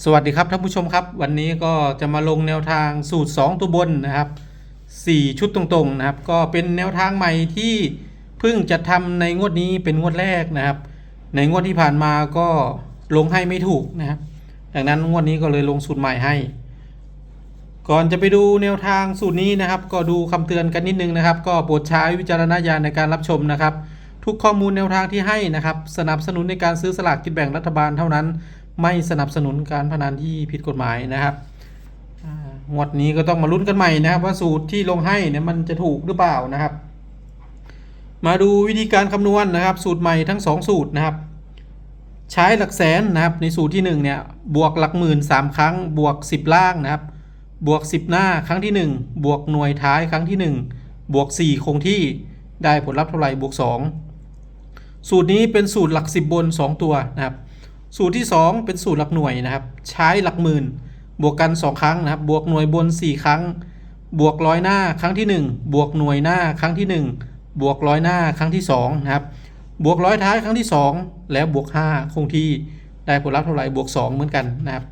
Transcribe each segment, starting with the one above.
สวัสดีครับท่านผู้ชมครับ วันนี้ก็จะมาลงแนวทางสูตร 2 ตัวบนนะครับ 4 ชุดตรงๆนะครับ ก็เป็นแนวทางใหม่ที่เพิ่งจะทำในงวดนี้เป็นงวดแรกนะครับ ในงวดที่ผ่านมาก็ลงให้ไม่ถูกนะครับ ดังนั้นงวดนี้ก็เลยลงสูตรใหม่ให้ ก่อนจะไปดูแนวทางสูตรนี้นะครับ ก็ดูคำเตือนกันนิดนึงนะครับ ก็โปรดใช้วิจารณญาณในการรับชมนะครับ ทุกข้อมูลแนวทางที่ให้นะครับ สนับสนุนในการซื้อสลากกินแบ่งรัฐบาลเท่านั้น ไม่สนับสนุนการพนันที่ผิดกฎหมายนะครับงวดนี้ก็ต้องมาลุ้นกันใหม่นะครับ ว่าสูตรที่ลงให้เนี่ยมันจะถูกหรือเปล่านะครับ มาดูวิธีการคำนวณนะครับ สูตรใหม่ทั้ง 2 สูตรนะครับ ใช้หลักแสนนะครับ ในสูตรที่1เนี่ยบวกหลักหมื่น 3 ครั้ง บวก 10 ล่างนะครับ บวก 10 หน้าครั้งที่ 1 บวกหน่วยท้ายครั้งที่ 1 บวก 4 คงที่ได้ผลลัพธ์เท่าไหร่บวก 2 สูตรนี้เป็นสูตรหลัก 10 บน 2 ตัวนะครับ สูตรที่ 2 เป็นสูตรหลักหน่วยนะครับ ใช้หลักหมื่น บวกกัน 2 ครั้งนะครับ บวกหน่วยบน 4 ครั้ง บวกร้อยหน้าครั้งที่ 1 บวกหน่วยหน้าครั้งที่ 1 บวกร้อยหน้าครั้งที่2นะครับ บวกร้อยท้ายครั้งที่ 2 แล้วบวก 5 คงที่ได้ผลลัพธ์เท่าไหร่บวก 2 เหมือนกันนะครับ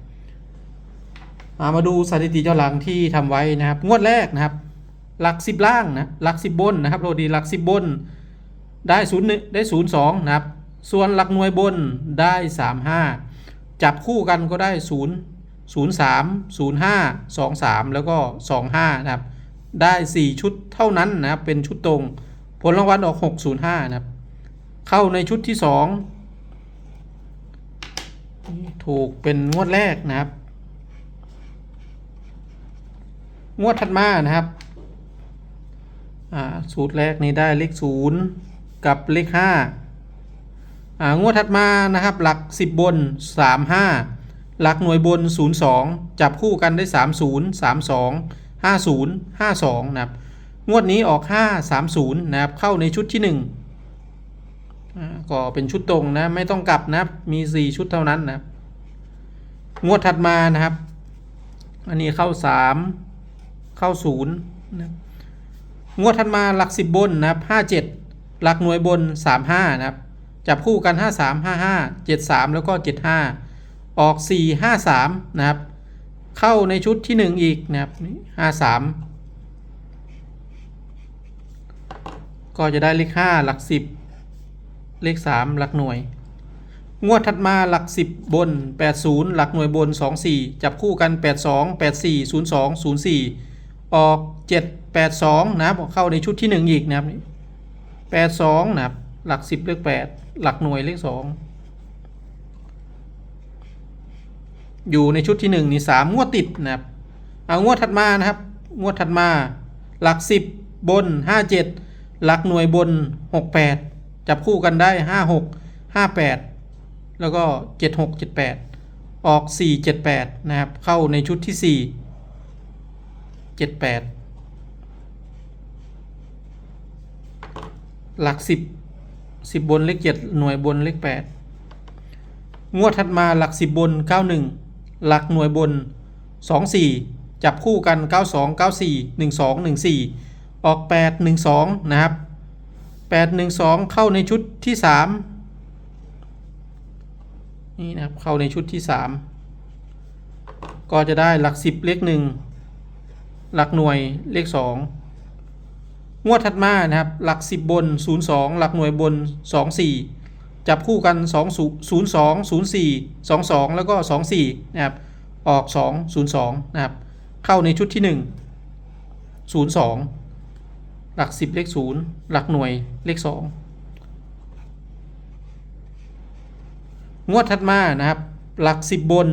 มาดูสถิติย้อนหลังที่ทำไว้นะครับ งวดแรกนะครับ หลัก 10 ล่างนะหลัก 10 บนนะครับโรดีหลัก 10 บนได้0ูนย์ได้0ูนย์สองนะครับ ส่วนหลักหน่วยบนได้ 3 5 จับคู่กันก็ได้ 0 0 3 0 5 2 3 แล้วก็ 2 5 นะครับ ได้ 4 ชุดเท่านั้นนะครับ เป็นชุดตรง ผลรางวัลออก 6 0 5 นะครับ เข้าในชุดที่ 2 ถูกเป็นงวดแรกนะครับ งวดถัดมานะครับอ่าสูตรแรกนี้ได้เลข 0 กับเลข5อ่า งวดถัดมานะครับหลัก 10 บน 3 5 หลักหน่วยบน 0 2 จับคู่กันได้ 3 0 3 2 5 0 5 2 นะครับ งวดนี้ออก 5 3 0 นะครับ เข้าในชุดที่1อ่าก็เป็นชุดตรงนะ ไม่ต้องกลับนะมี 4 ชุดเท่านั้นนะ งวดถัดมานะครับ อันนี้เข้า 3 เข้า 0 นะงวดถัดมาหลัก 10 บนนะครับ 57 หลักหน่วยบน 35 นะครับ จับคู่กัน 53 55 73 แล้วก็ 75 ออก 4 53 นะครับ เข้าในชุดที่ 1 อีกนะครับ53 ก็จะได้เลข 5 หลัก 10 เลข 3 หลักหน่วย งวดถัดมาหลัก 10 บน 80 หลักหน่วยบน 24 จับคู่กัน 82 84 02 04 ออก 782 นะครับเข้าในชุดที่ 1 อีกนะครับ82 นะครับ หลัก10เลข8หลักหน่วยเลข2อยู่ในชุดที่1นี่3งวดติดนะครับเอางวดถัดมานะครับ งวดถัดมา หลัก10บน57หลักหน่วยบน68จับคู่กันได้56 58แล้วก็76 78ออก4 78นะครับ เข้าในชุดที่4 78หลัก10 สิบบนเลขเจ็ดหน่วยบนเลขแปดงวดถัดมาหลักสิบบนเก้าหนึ่งหลักหน่วยบนสองสี่จับคู่กันเก้าสองเก้าสี่หนึ่งสองหนึ่งสี่ออกแปดหนึ่งสองนะครับแปดหนึ่งสองเข้าในชุดที่สามนี่นะครับ เข้าในชุดที่สามก็จะได้หลักสิบเลข 1 หลักหน่วยเลขง งวดถัดมานะครับ หลัก 10 บน 02 หลักหน่วยบน 24 จับคู่กัน 2 02 04 22 แล้วก็ 24 นะครับ ออก 2 02 นะครับ เข้าในชุดที่ 1 02 หลัก 10 เลข 0 หลักหน่วยเลข 2 งวดถัดมานะครับ หลัก 10 บน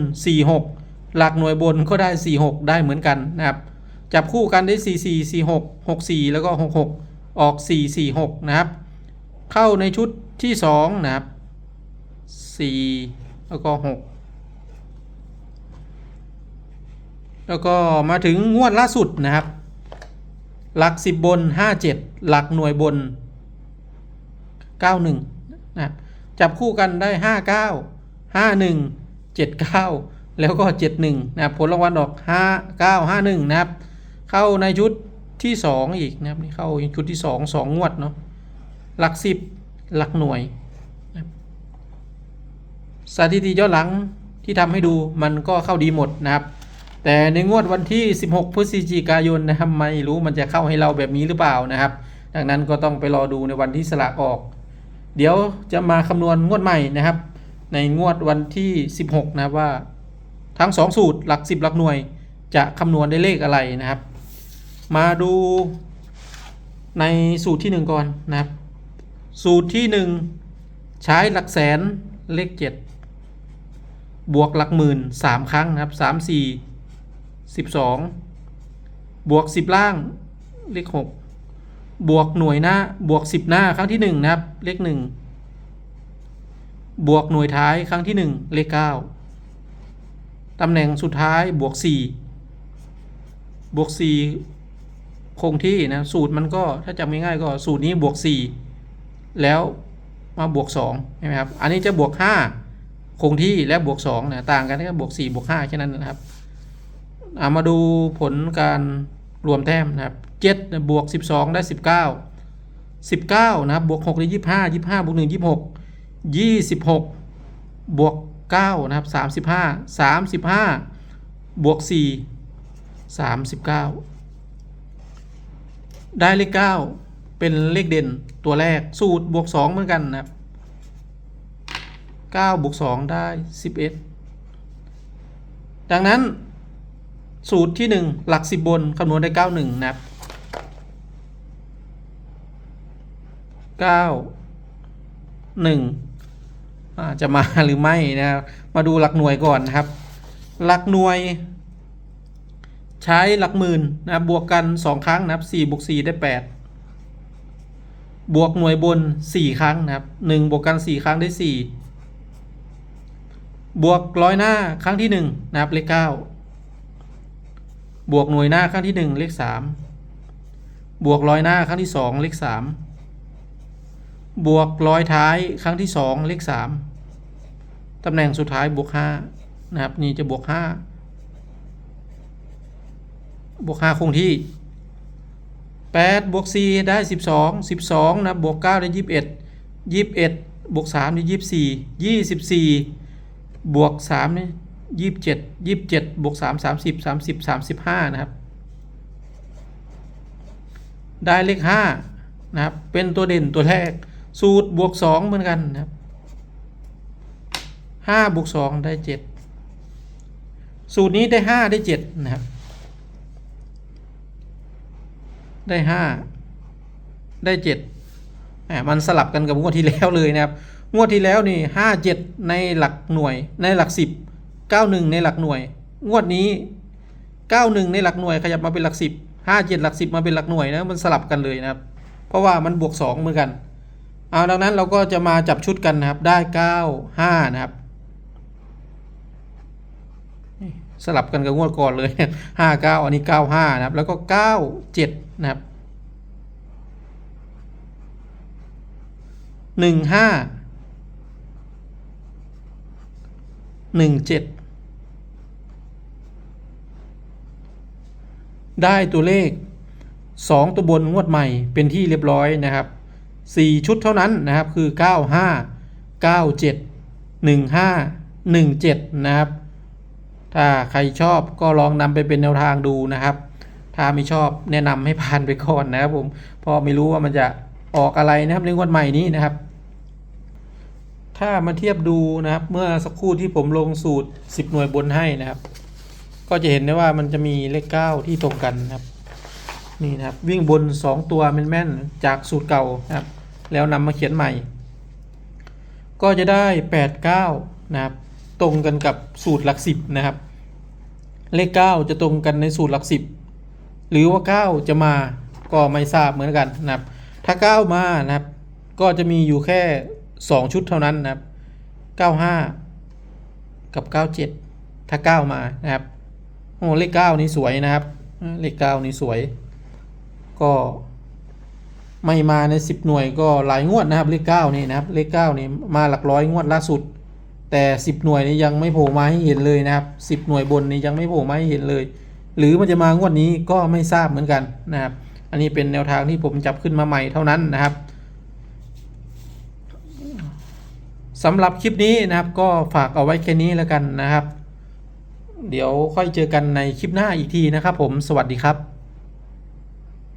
46 หลักหน่วยบนก็ได้ 46 ได้เหมือนกันนะครับ จับคู่กันได้ 4 4 4 6 6 4 แล้วก็ 6 6 ออก 4 4 6 นะครับ เข้าในชุดที่ 2 นะครับ 4 แล้วก็ 6 แล้วก็มาถึงงวดล่าสุดนะครับ หลัก 10 บน 57 หลักหน่วยบน 91 นะครับ จับคู่กันได้ 59 51 79 แล้วก็ 71 นะครับ ผลรางวัลออก 5951 นะครับ เข้าในชุดที่ 2 อีกนะครับนี่เข้าชุดที่ 2 2 งวดเนาะหลัก 10 หลักหน่วย สถิติย้อนหลังที่ทำให้ดูมันก็เข้าดีหมดนะครับ แต่ในงวดวันที่ 16 พฤศจิกายนนะครับไม่รู้มันจะเข้าให้เราแบบนี้หรือเปล่านะครับ ดังนั้นก็ต้องไปรอดูในวันที่สลากออก เดี๋ยวจะมาคำนวณงวดใหม่นะครับ ในงวดวันที่ 16 นะครับว่าทั้ง 2 สูตรหลัก 10 หลักหน่วยจะคำนวณได้เลขอะไรนะครับ มาดูในสูตรที่ 1 ก่อนนะครับ สูตรที่ 1 ใช้หลักแสนเลข 7 บวกหลักหมื่น 3 ครั้งนะครับ 3 4 12 บวก 10 ล่างเลข 6 บวกหน่วยหน้าบวก 10 หน้าครั้งที่ 1 นะครับ เลข 1 บวกหน่วยท้ายครั้งที่ 1 เลข 9ตำแหน่งสุดท้ายบวก 4 บวก 4 คงที่นะสูตรมันก็ถ้าจำง่ายๆก็สูตรนี้บวก 4 แล้วมาบวก2ใช่ไหมครับ อันนี้จะบวก 5 คงที่และบวก2นะต่างกันแค่บวก4บวก5แค่นั้นนะครับอามาดูผลการรวมแต้มนะครับ7บวก 12 ได้ 19 19 นะครับบวก6ได้25 25บวก1 26 26 บวก9นะครับ35 35 บวก 4 39 ได้เลข9เป็นเลขเด่นตัวแรกสูตรบวก2เหมือนกันนะครับ9บวก2ได้11ดังนั้น สูตรที่1หลัก10บนคำนวณได้91นะครับ9 1อ่าจะมาหรือไม่นะครับมาดูหลักหน่วยก่อนนะครับ หลักหน่วย ใช้หลักหมื่นนะครับบวกกัน 2 ครั้งนะครับ4บวก4ได้ 8 บวกหน่วยบน 4 ครั้งนะครับ1บวกกัน 4 ครั้งได้ 4 บวกร้อยหน้าครั้งที่ 1 นะครับเลข 9 บวกหน่วยหน้าครั้งที่ 1 เลข 3 บวกร้อยหน้าครั้งที่ 2 เลข 3 บวกร้อยท้ายครั้งที่ 2 เลข 3ตำแหน่งสุดท้ายบวก5นะครับนี่จะบวก 5 บวก5คงที่8บวก4ได้ 12 12นะบวก9ได้ 21 21บวก3ได้24 24บวก3นี่27 27บวก3 30 30 35นะครับ ได้เลข5นะครับ เป็นตัวเด่นตัวแรก สูตรบวก 2 เหมือนกันนะครับ5บวก2ได้ 7 สูตรนี้ได้ 5 ได้ 7 นะครับ ได้ห้าได้เจ็ดแหมมันสลับกันกับงวดที่แล้วเลยนะครับ งวดที่แล้วนี่ห้าเจ็ดในหลักหน่วย ในหลักสิบเก้าหนึ่งในหลักหน่วย งวดนี้เก้าหนึ่งในหลักหน่วยขยับมาเป็นหลักสิบห้าเจ็ดหลักสิบมาเป็นหลักหน่วยนะมันสลับกันเลยนะครับ เพราะว่ามันบวกสองเหมือนกัน เอาดังนั้นเราก็จะมาจับชุดกันนะครับได้เก้าห้านะครับ สลับกันกับงวดก่อนเลยห้าเก้าอันนี้เก้าห้านะครับ แล้วก็เก้าเจ็ดนะครับหนึ่งห้าหนึ่งเจ็ดได้ตัวเลขสองตัวบนงวดใหม่เป็นที่เรียบร้อยนะครับสี่ชุดเท่านั้นนะครับคือเก้าห้าเก้าเจ็ดหนึ่งห้าหนึ่งเจ็ดนะครับ ถ้าใครชอบก็ลองนำไปเป็นแนวทางดูนะครับ ถ้าไม่ชอบแนะนำให้ผ่านไปก่อนนะครับผมเพราะไม่รู้ว่ามันจะออกอะไรนะครับในงวดใหม่นี้นะครับ ถ้ามาเทียบดูนะครับ เมื่อสักครู่ที่ผมลงสูตร 10 หน่วยบนให้นะครับ ก็จะเห็นได้ว่ามันจะมีเลข 9 ที่ตรงกันนะครับนี่นะครับ วิ่งบน 2 ตัวแม่นๆจากสูตรเก่านะครับ แล้วนำมาเขียนใหม่ ก็จะได้ 8 9 นะครับ ตรงกันกับสูตรหลักสิบนะครับ เลข 9 จะตรงกันในสูตรหลักสิบหรือว่า 9 จะมาก็ไม่ทราบเหมือนกันนะครับ ถ้า 9 มานะครับ ก็จะมีอยู่แค่ 2 ชุดเท่านั้นนะครับ 95 กับ 97 ถ้า 9 มานะครับโอ้เลข 9 นี่สวยนะครับ เลข 9 นี่สวย ก็ไม่มาใน 10 หน่วยก็หลายงวดนะครับ เลข 9 นี่นะครับ เลข 9 นี่มาหลักร้อยงวดล่าสุด แต่10หน่วยนี้ยังไม่โผล่มาให้เห็นเลยนะครับ10หน่วยบนนี้ยังไม่โผล่มาให้เห็นเลย หรือมันจะมางวดนี้ก็ไม่ทราบเหมือนกันนะครับ อันนี้เป็นแนวทางที่ผมจับขึ้นมาใหม่เท่านั้นนะครับสำหรับคลิปนี้นะครับก็ฝากเอาไว้แค่นี้แล้วกันนะครับ เดี๋ยวค่อยเจอกันในคลิปหน้าอีกทีนะครับผมสวัสดีครับ